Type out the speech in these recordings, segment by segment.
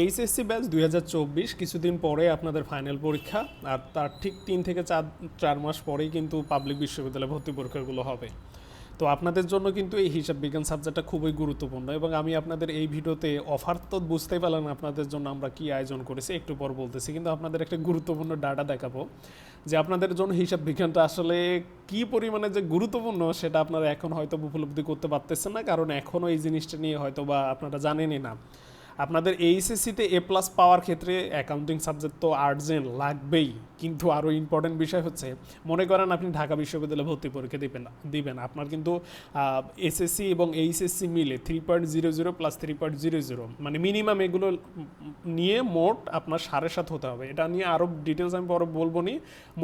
HSC batch দুই হাজার চব্বিশ কিছুদিন পরে আপনাদের ফাইনাল পরীক্ষা, আর তার ঠিক তিন থেকে চার চার মাস পরেই কিন্তু পাবলিক বিশ্ববিদ্যালয়ে ভর্তি পরীক্ষাগুলো হবে। তো আপনাদের জন্য কিন্তু এই হিসাব বিজ্ঞান সাবজেক্টটা খুবই গুরুত্বপূর্ণ এবং আমি আপনাদের এই ভিডিওতে অফার তো বুঝতেই পারলেন আপনাদের জন্য আমরা কি আয়োজন করেছি, একটু পর বলতেছি, কিন্তু আপনাদের একটা গুরুত্বপূর্ণ ডাটা দেখাবো যে আপনাদের জন্য হিসাব বিজ্ঞানটা আসলে কি পরিমাণে যে গুরুত্বপূর্ণ সেটা আপনারা এখন হয়তো উপলব্ধি করতে পারতেছেন না, কারণ এখনও এই জিনিসটা নিয়ে হয়তো বা আপনারা জানেনই না। আপনাদের এইচএসসিতে এ প্লাস পাওয়ার ক্ষেত্রে অ্যাকাউন্টিং সাবজেক্ট তো আর্জেন্ট লাগবেই, কিন্তু আরও ইম্পর্টেন্ট বিষয় হচ্ছে, মনে করেন আপনি ঢাকা বিশ্ববিদ্যালয়ে ভর্তি পরীক্ষা দিবেন দিবেন। আপনার কিন্তু এসএসসি এবং এইচএসসি মিলে three point zero zero plus three point zero zero মানে মিনিমাম এগুলো নিয়ে মোট আপনার সাড়ে সাত হতে হবে। এটা নিয়ে আরও ডিটেলস আমি পরে বলব নি।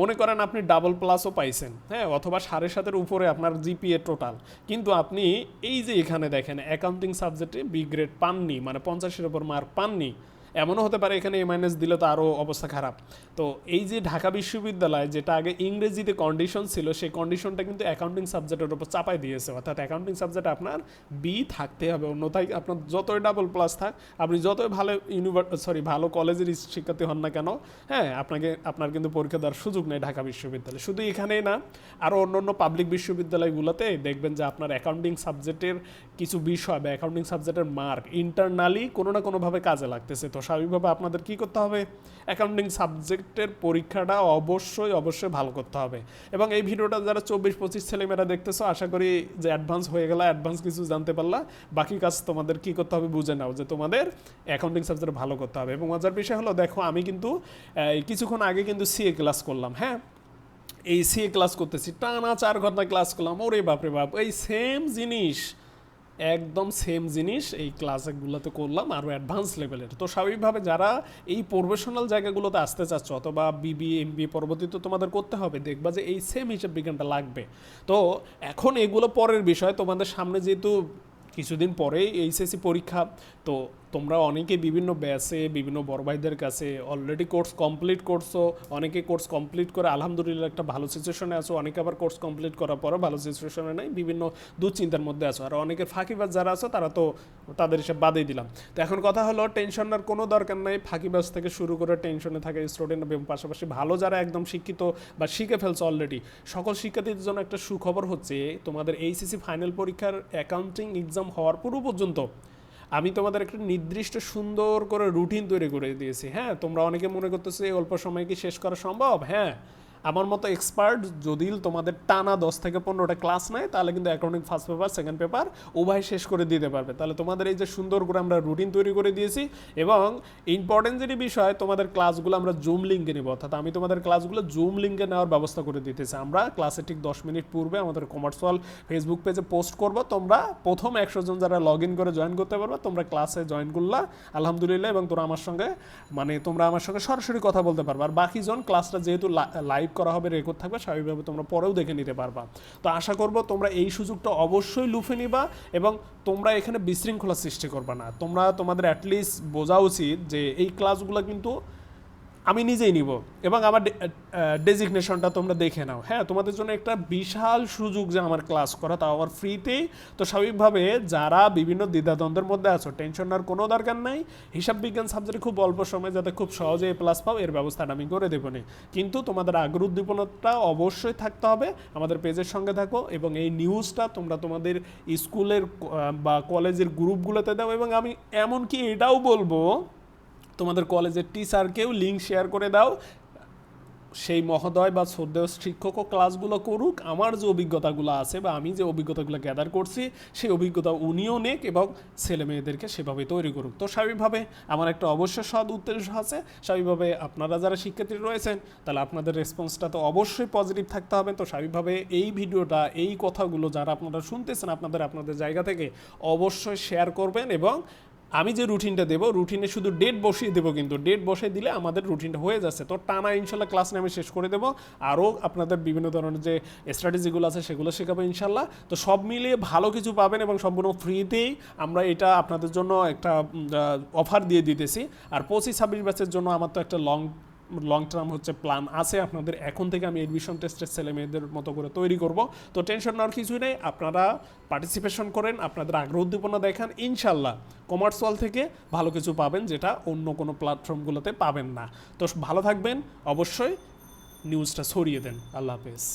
মনে করেন আপনি ডাবল প্লাসও পাইছেন হ্যাঁ অথবা সাড়ে সাতের উপরে আপনার জিপিএ টোটাল কিন্তু আপনি এই যে এখানে দেখেন অ্যাকাউন্টিং সাবজেক্টে বি গ্রেড পাননি মানে পঞ্চাশের উপর মার পাননি। এমনও হতে পারে এখানে এ মাইনাস দিলে তো আরও অবস্থা খারাপ। তো এই যে ঢাকা বিশ্ববিদ্যালয়, যেটা আগে ইংরেজিতে কন্ডিশন ছিল, সেই কন্ডিশনটা কিন্তু অ্যাকাউন্টিং সাবজেক্টের উপর চাপাই দিয়েছে। অর্থাৎ অ্যাকাউন্টিং সাবজেক্ট আপনার বি থাকতে হবে। অন্যথায় আপনার যতই ডাবল প্লাস থাক, আপনি যতই ভালো ইউনিভার সরি ভালো কলেজের শিক্ষার্থী হন না কেন হ্যাঁ আপনাকে, আপনার কিন্তু পরীক্ষা দেওয়ার সুযোগ নেই ঢাকা বিশ্ববিদ্যালয়ে। শুধু এখানেই না, আরও অন্য অন্য পাবলিক বিশ্ববিদ্যালয়গুলোতে দেখবেন যে আপনার অ্যাকাউন্টিং সাবজেক্টের কিছু বিষয় বা অ্যাকাউন্টিং সাবজেক্টের মার্ক ইন্টারনালি কোনো না কোনোভাবে কাজে লাগতেছে। তো স্বাভাবিকভাবে আপনাদের কি করতে হবে? অ্যাকাউন্টিং সাবজেক্টের পরীক্ষাটা অবশ্যই অবশ্যই ভালো করতে হবে। এবং এই ভিডিওটা যারা চব্বিশ পঁচিশ ছেলেমেয়েরা দেখতেছো, আশা করি যে অ্যাডভান্স হয়ে গেলে অ্যাডভান্স কিছু জানতে পারলা। বাকি কাজ তোমাদের কি করতে হবে বুঝে নাও যে তোমাদের অ্যাকাউন্টিং সাবজেক্ট ভালো করতে হবে। এবং মজার বিষয় হলো, দেখো আমি কিন্তু কিছুক্ষণ আগে কিন্তু সিএ ক্লাস করলাম হ্যাঁ? এই সিএ ক্লাস করতেছি, টানা চার ঘণ্টা ক্লাস করলাম, ওরে বাপরে বাপ, এই সেম জিনিস। একদম সেম জিনিস এই ক্লাসগুলোতে করলাম আরও অ্যাডভান্স লেভেলের তো স্বাভাবিকভাবে যারা এই প্রফেশনাল জায়গাগুলোতে আসতে চাচ্ছ, অথবা বিবি এম বি পরবর্তীতে তোমাদের করতে হবে, দেখবা যে এই সেম হিসাব বিজ্ঞানটা লাগবে। তো এখন এগুলো পরের বিষয়, তোমাদের সামনে যেহেতু কিছুদিন পরেই এইচএসসি পরীক্ষা, তো তোমরা অনেকে বিভিন্ন ব্যাচে বিভিন্ন বড় ভাইদের কাছে অলরেডি কোর্স কমপ্লিট করছ, অনেকে কোর্স কমপ্লিট করে আলহামদুলিল্লাহ একটা ভালো সিচুয়েশনে আছো, অনেকে আবার কোর্স কমপ্লিট করার পরে ভালো সিচুয়েশনে নেই, বিভিন্ন দুশ্চিন্তার মধ্যে আছো। আর অনেকের ফাঁকিবাজ যারা আছো, তারা তো তাদের হিসেবে বাদেই দিলাম। তো এখন কথা হলো টেনশনের কোনো দরকার নাই, ফাঁকিবাজ থেকে শুরু করে টেনশনে থাকে স্টুডেন্ট এবং পাশাপাশি ভালো যারা একদম শিক্ষিত বা শিখে ফেলছে অলরেডি সকল শিক্ষার্থীদের জন্য একটা সুখবর হচ্ছে, তোমাদের এইচএসসি ফাইনাল পরীক্ষার অ্যাকাউন্টিং এক্সাম হওয়ার পূর্ব পর্যন্ত আমি তোমাদের একটা নির্দিষ্ট সুন্দর করে রুটিন তৈরি করে দিয়েছি। হ্যাঁ তোমরা অনেকে মনে করতেছো অল্প সময় কি শেষ করা সম্ভব? হ্যাঁ। আমার মতো এক্সপার্ট যদি তোমাদের টানা দশ থেকে পনেরোটা ক্লাস নেয়, তাহলে কিন্তু accounting first paper second paper উভয় শেষ করে দিতে পারবে। তাহলে তোমাদের এই যে সুন্দর করে আমরা রুটিন তৈরি করে দিয়েছি এবং ইম্পর্টেন্ট যেটি বিষয়, তোমাদের ক্লাসগুলো আমরা জুম লিঙ্কে নেব। অর্থাৎ আমি তোমাদের ক্লাসগুলো জুম লিঙ্কে নেওয়ার ব্যবস্থা করে দিতেছি। আমরা ক্লাসে ঠিক দশ মিনিট পূর্বে আমাদের কমার্সওয়াল ফেসবুক পেজে পোস্ট করব। তোমরা প্রথম একশো জন যারা লগ ইন করে জয়েন করতে পারবে, তোমরা ক্লাসে জয়েন করলা, আলহামদুলিল্লাহ এবং তোমরা আমার সঙ্গে মানে তোমরা আমার সঙ্গে সরাসরি কথা বলতে পারবে। আর বাকি জন ক্লাসটা যেহেতু লাইভ করা হবে রেকর্ড থাকবে, স্বাভাবিকভাবে তোমরা পরেও দেখে নিতে পারবা। তো আশা করব তোমরা এই সুযোগটা অবশ্যই লুফে নিবা এবং তোমরা এখানে বিশৃঙ্খলা সৃষ্টি করবা না। তোমরা তোমাদের অ্যাটলিস্ট বোঝা উচিত যে এই ক্লাসগুলো কিন্তু আমি নিজেই নিব। এবং আমার ডেজিগনেশনটা তোমরা দেখে নাও। হ্যাঁ তোমাদের জন্য একটা বিশাল সুযোগ যে আমার ক্লাস করা, তাও আমার ফ্রিতেই তো স্বাভাবিকভাবে যারা বিভিন্ন দ্বিধাদ্বন্দ্বের মধ্যে আছো টেনশন নেওয়ার কোনো দরকার নাই। হিসাব বিজ্ঞান সাবজেক্টে খুব অল্প সময় যাতে খুব সহজে এ প্লাস পাও, এর ব্যবস্থাটা আমি করে দেবো নি। কিন্তু তোমাদের আগ্রহ উদ্দীপনতা অবশ্যই থাকতে হবে। আমাদের পেজের সঙ্গে থাকো এবং এই নিউজটা তোমরা তোমাদের স্কুলের বা কলেজের গ্রুপগুলোতে দাও। এবং আমি এমনকি এটাও বলব তোমাদের কলেজের টিচারকেও লিঙ্ক শেয়ার করে দাও। সেই মহোদয় বা শ্রদ্ধেয় শিক্ষকও ক্লাসগুলো করুক, আমার যে অভিজ্ঞতাগুলো আছে বা আমি যে অভিজ্ঞতাগুলো গ্যাদার করছি, সেই অভিজ্ঞতা উনিও নেক এবং ছেলে মেয়েদেরকে সেভাবে তৈরি করুক। তো স্বাভাবিকভাবে আমার একটা অবশ্য সৎ উদ্দেশ্য আছে। স্বাভাবিকভাবে আপনারা যারা শিক্ষার্থী রয়েছেন, তাহলে আপনাদের রেসপন্সটা তো অবশ্যই পজিটিভ থাকতে হবে। তো স্বাভাবিকভাবে এই ভিডিওটা, এই কথাগুলো যারা আপনারা শুনতেছেন আপনাদের আপনাদের জায়গা থেকে অবশ্যই শেয়ার করবেন এবং আমি যে রুটিনটা দেবো রুটিনে শুধু ডেট বসিয়ে দেবো কিন্তু। ডেট বসিয়ে দিলে আমাদের রুটিনটা হয়ে যাচ্ছে। তো টানা ইনশাল্লাহ ক্লাস নিয়ে আমি শেষ করে দেবো। আরও আপনাদের বিভিন্ন ধরনের যে স্ট্র্যাটেজিগুলো আছে সেগুলো শেখাবো ইনশাল্লাহ। তো সব মিলিয়ে ভালো কিছু পাবেন এবং সম্পূর্ণ ফ্রিতেই আমরা এটা আপনাদের জন্য একটা অফার দিয়ে দিতেছি। আর পঁচিশ ছাব্বিশ ব্যাচের জন্য আমার তো একটা লং লং টার্ম হচ্ছে প্ল্যান আছে, আপনাদের এখন থেকে আমি এডমিশন টেস্টের ছেলে মেয়েদের মতো করে তৈরি করব। তো টেনশন নেওয়ার কিছুই নেই, আপনারা পার্টিসিপেশন করেন, আপনাদের আগ্রহ উদ্দীপনা দেখান, ইনশাল্লাহ কমার্স ওয়াল থেকে ভালো কিছু পাবেন যেটা অন্য কোনো প্ল্যাটফর্মগুলোতে পাবেন না। তো ভালো থাকবেন, অবশ্যই নিউজটা ছড়িয়ে দেন। আল্লাহ হাফেজ।